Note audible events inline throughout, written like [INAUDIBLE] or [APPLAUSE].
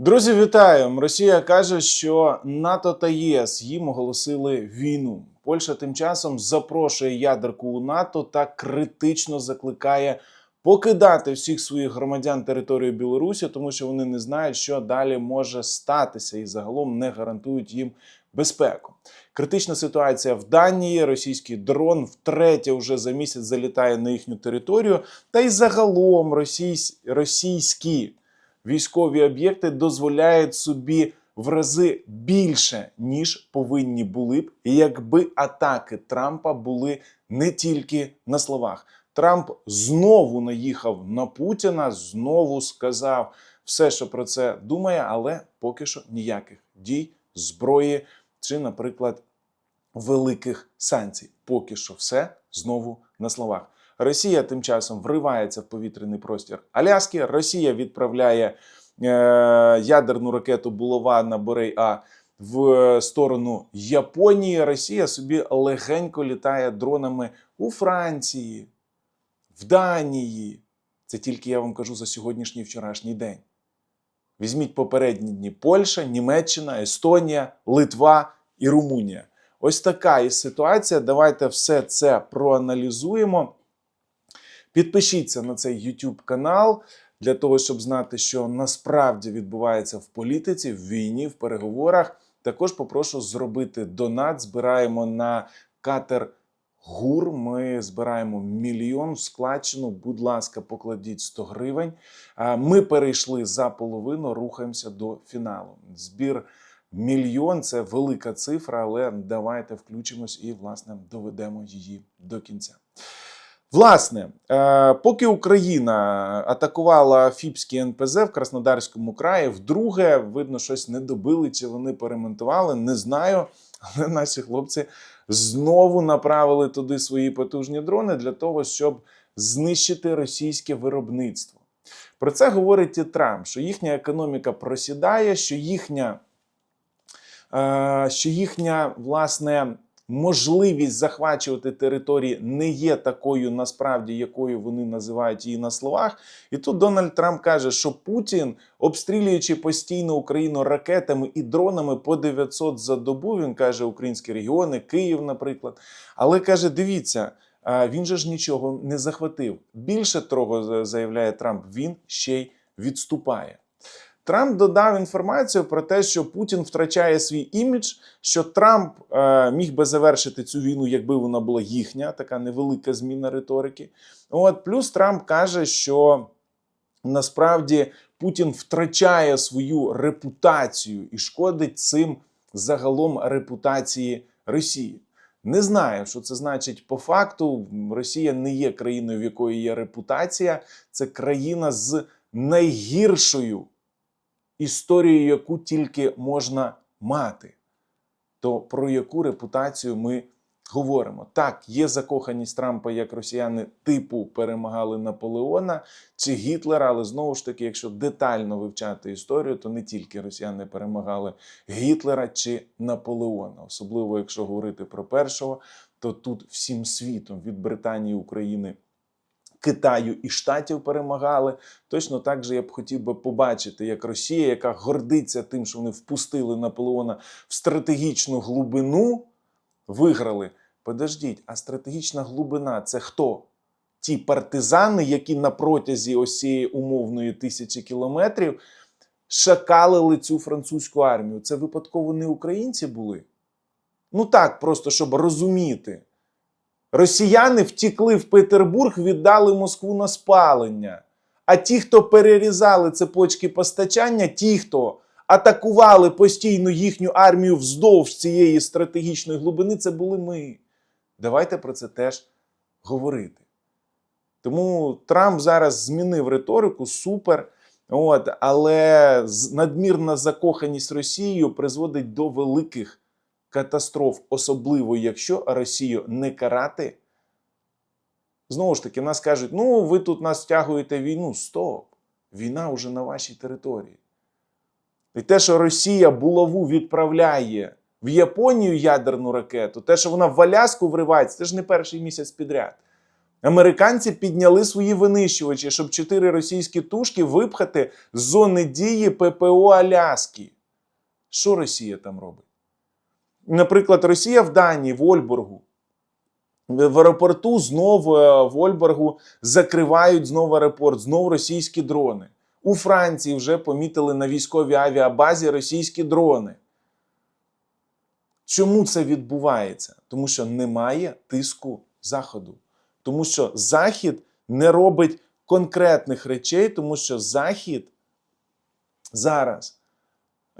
Друзі, вітаю! Росія каже, що НАТО та ЄС їм оголосили війну. Польща тим часом запрошує ядерку у НАТО та критично закликає покидати всіх своїх громадян територію Білорусі, тому що вони не знають, що далі може статися, і загалом не гарантують їм безпеку. Критична ситуація в Данії. Російський дрон втретє вже за місяць залітає на їхню територію. Та й загалом російсь... російські військові об'єкти дозволяють собі в рази більше, ніж повинні були б, якби атаки Трампа були не тільки на словах. Трамп знову наїхав на Путіна, знову сказав все, що про це думає, але поки що ніяких дій, зброї чи, наприклад, великих санкцій. Поки що все знову на словах. Росія тим часом вривається в повітряний простір Аляски. Росія відправляє е, ядерну ракету Булава на Борей А в сторону Японії. Росія собі легенько літає дронами у Франції, в Данії. Це тільки я вам кажу за сьогоднішній вчорашній день. Візьміть попередні дні Польща, Німеччина, Естонія, Литва і Румунія. Ось така і ситуація. Давайте все це проаналізуємо. Підпишіться на цей YouTube канал для того, щоб знати, що насправді відбувається в політиці, в війні, в переговорах. Також попрошу зробити донат. Збираємо на катер ГУР. Ми збираємо мільйон в складчину. Будь ласка, покладіть 100 гривень. Ми перейшли за половину, рухаємося до фіналу. Збір мільйон це велика цифра, але давайте включимось і власне доведемо її до кінця. Власне, е, поки Україна атакувала Фіпський НПЗ в Краснодарському краї, вдруге, видно, щось не добили чи вони перемонтували, не знаю. Але наші хлопці знову направили туди свої потужні дрони для того, щоб знищити російське виробництво. Про це говорить і Трамп, що їхня економіка просідає, що їхня, е, що їхня власне можливість захвачувати території не є такою, насправді, якою вони називають її на словах. І тут Дональд Трамп каже, що Путін, обстрілюючи постійно Україну ракетами і дронами по 900 за добу, він каже українські регіони, Київ, наприклад. Але каже: дивіться. Він же ж нічого не захватив. Більше того, заявляє Трамп, він ще й відступає. Трамп додав інформацію про те, що Путін втрачає свій імідж, що Трамп е, міг би завершити цю війну, якби вона була їхня, така невелика зміна риторики. От плюс Трамп каже, що насправді Путін втрачає свою репутацію і шкодить цим загалом репутації Росії. Не знаю, що це значить по факту. Росія не є країною, в якої є репутація. Це країна з найгіршою історію, яку тільки можна мати, то про яку репутацію ми говоримо? Так, є закоханість Трампа, як росіяни типу перемагали Наполеона чи Гітлера, але знову ж таки, якщо детально вивчати історію, то не тільки росіяни перемагали Гітлера чи Наполеона, особливо якщо говорити про першого, то тут всім світом від Британії України. Китаю і Штатів перемагали. Точно так же я б хотів би побачити, як Росія, яка гордиться тим, що вони впустили Наполеона в стратегічну глибину, виграли. Подождіть, а стратегічна глибина це хто? Ті партизани, які на протязі ось цієї умовної тисячі кілометрів шакалили цю французьку армію. Це випадково не українці були? Ну так, просто щоб розуміти. Росіяни втікли в Петербург, віддали Москву на спалення. А ті, хто перерізали цепочки постачання, ті, хто атакували постійно їхню армію вздовж цієї стратегічної глибини, це були ми. Давайте про це теж говорити. Тому Трамп зараз змінив риторику, супер. От, але надмірна закоханість Росією призводить до великих катастроф, особливо якщо Росію не карати. Знову ж таки, нас кажуть, ну ви тут нас втягуєте в війну. Стоп! Війна вже на вашій території. І те, що Росія булаву відправляє в Японію ядерну ракету, те, що вона в Аляску вривається, це ж не перший місяць підряд. Американці підняли свої винищувачі, щоб чотири російські тушки випхати з зони дії ППО Аляски. Що Росія там робить? Наприклад, Росія в Данії, в Ольборгу. В аеропорту знову е, в Ольборгу закривають знову аеропорт, знову російські дрони. У Франції вже помітили на військовій авіабазі російські дрони. Чому це відбувається? Тому що немає тиску Заходу. Тому що Захід не робить конкретних речей, тому що Захід зараз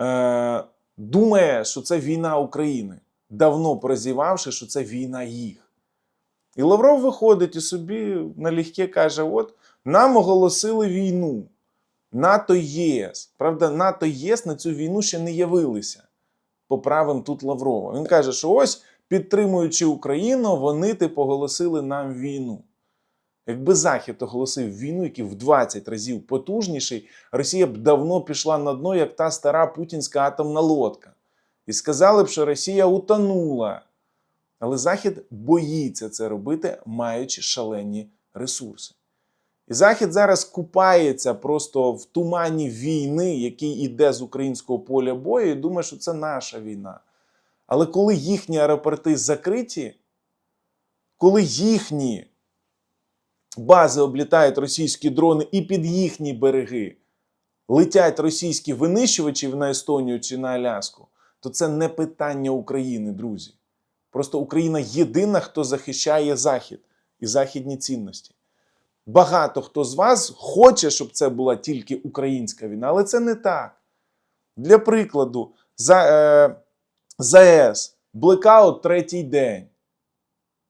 е, думає, що це війна України, давно прозівавши, що це війна їх. І Лавров виходить і собі налегке каже: от нам оголосили війну. НАТО ЄС. Правда, НАТО ЄС на цю війну ще не явилися. Поправим тут Лаврова. Він каже, що ось, підтримуючи Україну, вони типу оголосили нам війну. Якби Захід оголосив війну, який в 20 разів потужніший, Росія б давно пішла на дно, як та стара путінська атомна лодка. І сказали б, що Росія утонула. Але Захід боїться це робити, маючи шалені ресурси. І Захід зараз купається просто в тумані війни, який іде з українського поля бою, і думає, що це наша війна. Але коли їхні аеропорти закриті, коли їхні бази облітають російські дрони і під їхні береги летять російські винищувачі на Естонію чи на Аляску, то це не питання України, друзі. Просто Україна єдина, хто захищає Захід і західні цінності. Багато хто з вас хоче, щоб це була тільки українська війна, але це не так. Для прикладу, за, е, ЗАЕС, блекаут третій день.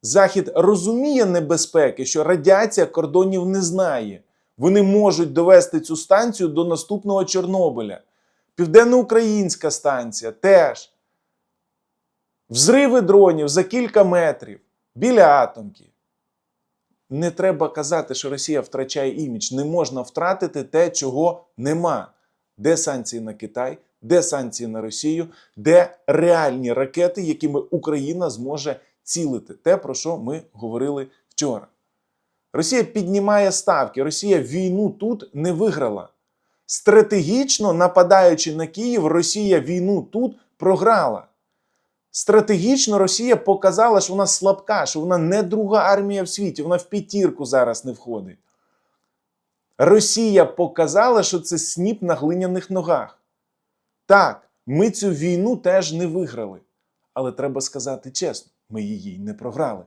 Захід розуміє небезпеки, що радіація кордонів не знає. Вони можуть довести цю станцію до наступного Чорнобиля. Південноукраїнська станція теж. Взриви дронів за кілька метрів біля атомки. Не треба казати, що Росія втрачає імідж. Не можна втратити те, чого нема. Де санкції на Китай, де санкції на Росію, де реальні ракети, якими Україна зможе цілити. Те, про що ми говорили вчора. Росія піднімає ставки. Росія війну тут не виграла. Стратегічно нападаючи на Київ, Росія війну тут програла. Стратегічно Росія показала, що вона слабка, що вона не друга армія в світі, вона в п'ятірку зараз не входить. Росія показала, що це сніп на глиняних ногах. Так, ми цю війну теж не виграли. Але треба сказати чесно, ми її не програли.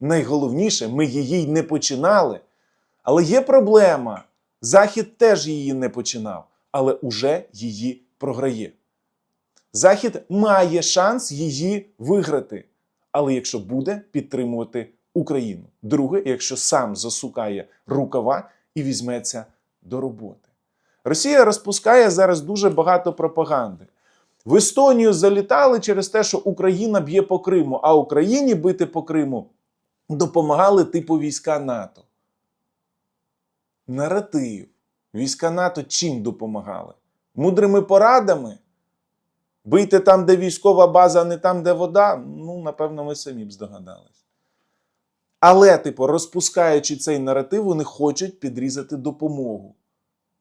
Найголовніше, ми її не починали. Але є проблема. Захід теж її не починав, але уже її програє. Захід має шанс її виграти. Але якщо буде підтримувати Україну. Друге, якщо сам засукає рукава і візьметься до роботи. Росія розпускає зараз дуже багато пропаганди. В Естонію залітали через те, що Україна б'є по Криму, а Україні бити по Криму допомагали типу війська НАТО. Наратив. Війська НАТО чим допомагали? Мудрими порадами? Бийте там, де військова база, а не там, де вода. Ну, напевно, ми самі б здогадались. Але, типу, розпускаючи цей наратив, вони хочуть підрізати допомогу.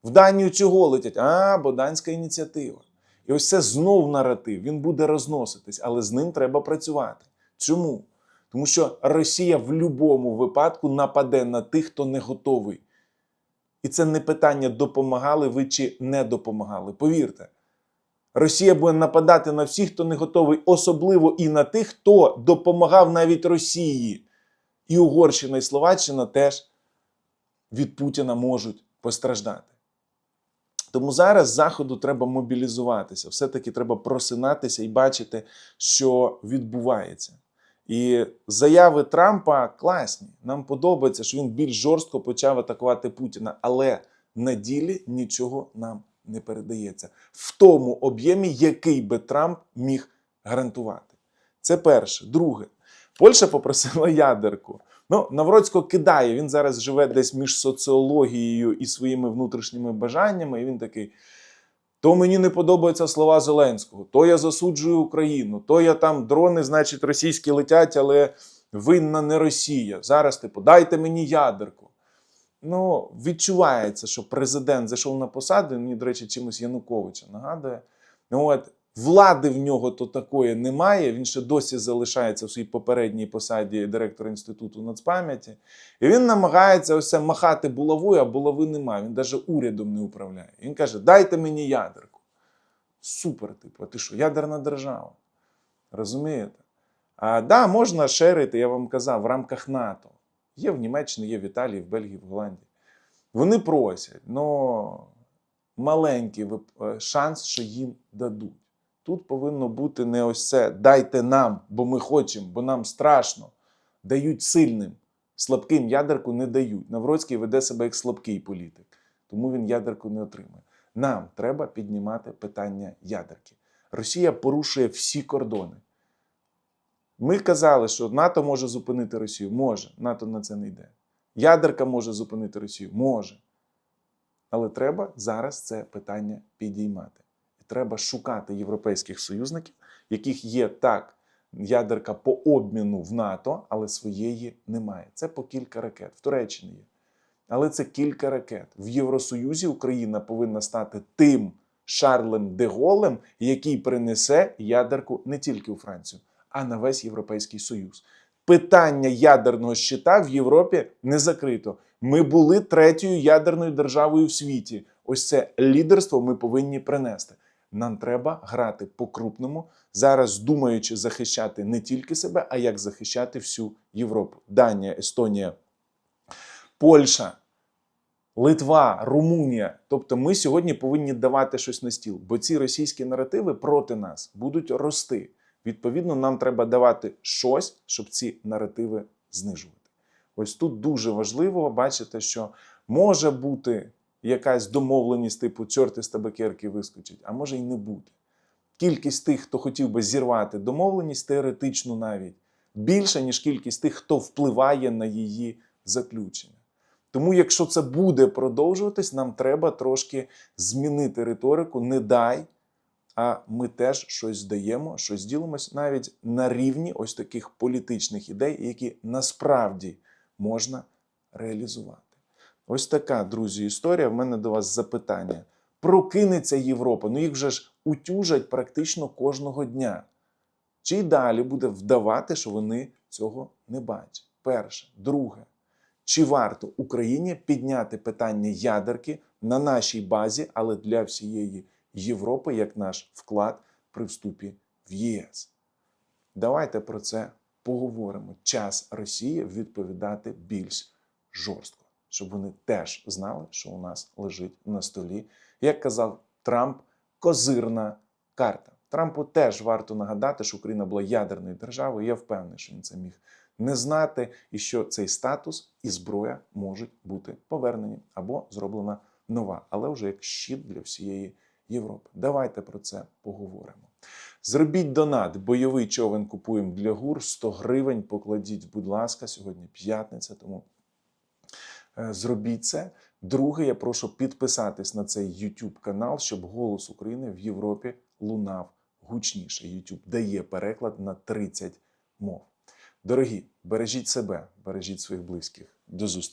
В Данію чого летять? А, бо данська ініціатива. І ось це знов наратив. Він буде розноситись, але з ним треба працювати. Чому? Тому що Росія в будь-якому випадку нападе на тих, хто не готовий. І це не питання, допомагали ви чи не допомагали. Повірте. Росія буде нападати на всіх, хто не готовий, особливо і на тих, хто допомагав навіть Росії. І Угорщина і Словаччина теж від Путіна можуть постраждати. Тому зараз Заходу треба мобілізуватися. Все-таки треба просинатися і бачити, що відбувається. І заяви Трампа класні. Нам подобається, що він більш жорстко почав атакувати Путіна, але на ділі нічого нам не передається в тому об'ємі, який би Трамп міг гарантувати. Це перше. Друге, Польща попросила [LAUGHS] ядерку. Ну, Навроцько кидає. Він зараз живе десь між соціологією і своїми внутрішніми бажаннями. І він такий. То мені не подобаються слова Зеленського, то я засуджую Україну, то я там дрони, значить, російські летять, але винна не Росія. Зараз, типу, дайте мені ядерку. Ну, відчувається, що президент зайшов на посаду, мені, до речі, чимось Януковича нагадує. Ну, от, влади в нього то такої немає. Він ще досі залишається в своїй попередній посаді директора інституту нацпам'яті. І він намагається ось це махати булавою, а булави немає. Він навіть урядом не управляє. Він каже: дайте мені ядерку. Супер, типу, а ти що, ядерна держава? Розумієте? А да, можна шерити, я вам казав, в рамках НАТО. Є в Німеччині, є в Італії, в Бельгії, в Голландії. Вони просять, але маленький е, шанс, що їм дадуть. Тут повинно бути не ось це дайте нам, бо ми хочемо, бо нам страшно. Дають сильним. Слабким ядерку не дають. Навроцький веде себе як слабкий політик, тому він ядерку не отримує. Нам треба піднімати питання ядерки. Росія порушує всі кордони. Ми казали, що НАТО може зупинити Росію. Може, НАТО на це не йде. Ядерка може зупинити Росію. Може. Але треба зараз це питання підіймати. Треба шукати європейських союзників, яких є так ядерка по обміну в НАТО, але своєї немає. Це по кілька ракет. В Туреччині є. Але це кілька ракет. В Євросоюзі Україна повинна стати тим Шарлем де Голем, який принесе ядерку не тільки у Францію, а на весь Європейський Союз. Питання ядерного щита в Європі не закрито. Ми були третьою ядерною державою в світі. Ось це лідерство ми повинні принести. Нам треба грати по-крупному, зараз думаючи захищати не тільки себе, а як захищати всю Європу. Данія, Естонія, Польща, Литва, Румунія. Тобто ми сьогодні повинні давати щось на стіл, бо ці російські наративи проти нас будуть рости. Відповідно, нам треба давати щось, щоб ці наративи знижувати. Ось тут дуже важливо бачити, що може бути якась домовленість, типу чорти з табакерки вискочить, а може й не бути. Кількість тих, хто хотів би зірвати домовленість, теоретично навіть більша, ніж кількість тих, хто впливає на її заключення. Тому, якщо це буде продовжуватись, нам треба трошки змінити риторику. Не дай, а ми теж щось даємо, щось ділимось навіть на рівні ось таких політичних ідей, які насправді можна реалізувати. Ось така, друзі, історія. В мене до вас запитання. Прокинеться Європа, ну їх вже ж утюжать практично кожного дня. Чи далі буде вдавати, що вони цього не бачать? Перше. Друге. Чи варто Україні підняти питання ядерки на нашій базі, але для всієї Європи як наш вклад при вступі в ЄС? Давайте про це поговоримо. Час Росії відповідати більш жорстко, щоб вони теж знали, що у нас лежить на столі. Як казав Трамп, козирна карта. Трампу теж варто нагадати, що Україна була ядерною державою. Я впевнений, що він це міг не знати, і що цей статус і зброя можуть бути повернені або зроблена нова, але вже як щит для всієї Європи. Давайте про це поговоримо. Зробіть донат, бойовий човен купуємо для гур 100 гривень. Покладіть, будь ласка, сьогодні п'ятниця, тому зробіть це. Друге, я прошу підписатись на цей YouTube канал, щоб голос України в Європі лунав гучніше. YouTube дає переклад на 30 мов. Дорогі, бережіть себе, бережіть своїх близьких. До зустрічі.